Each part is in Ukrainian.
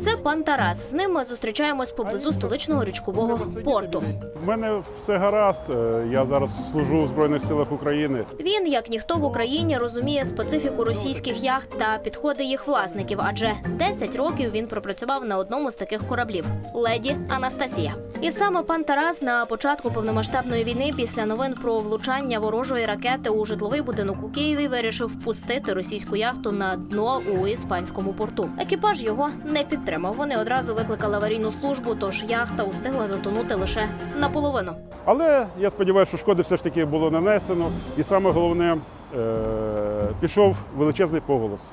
Це пан Тарас. З ним ми зустрічаємось поблизу столичного річкового порту. У мене все гаразд. е, Я зараз служу в Збройних силах України. Він, як ніхто в Україні, розуміє специфіку російських яхт та підходи їх власників, адже 10 років він пропрацював на одному з таких кораблів леді Анастасія. І саме пан Тарас на початку повномасштабної війни, після новин про влучання ворожої ракети у житловий будинок у Києві, вирішив впустити російську яхту на дно у іспанському порту. Екіпаж його не підтримав. Вони одразу викликали аварійну службу, тож яхта устигла затонути лише наполовину. Але я сподіваюся, що шкоди все ж таки було нанесено. І саме головне, е, пішов величезний поголос.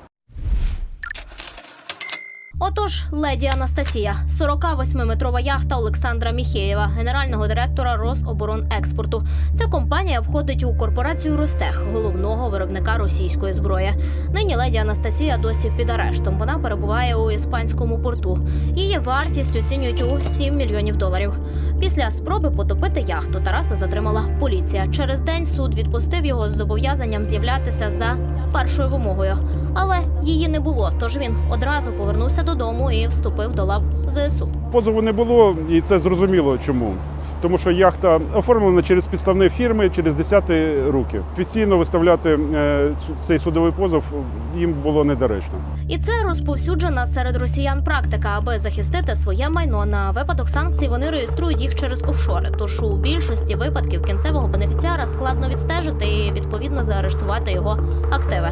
Отож, леді Анастасія, 48-метрова яхта Олександра Міхеєва, генерального директора Рособоронекспорту. Ця компанія входить у корпорацію Ростех, головного виробника російської зброї. Нині леді Анастасія досі під арештом. Вона перебуває у іспанському порту. Її вартість оцінюють у 7 мільйонів доларів. Після спроби потопити яхту Тараса затримала поліція. Через день суд відпустив його з зобов'язанням з'являтися за першою вимогою. Але її не було, тож він одразу повернувся додому і вступив до лав ЗСУ. Позову не було, і це зрозуміло чому. Тому що яхта оформлена через підставні фірми, через десяти руки. Офіційно виставляти е, цей судовий позов їм було недоречно. І це розповсюджена серед росіян практика, аби захистити своє майно на випадок санкцій. Вони реєструють їх через офшори. Тож у більшості випадків кінцевого бенефіціара складно відстежити і відповідно заарештувати його активи.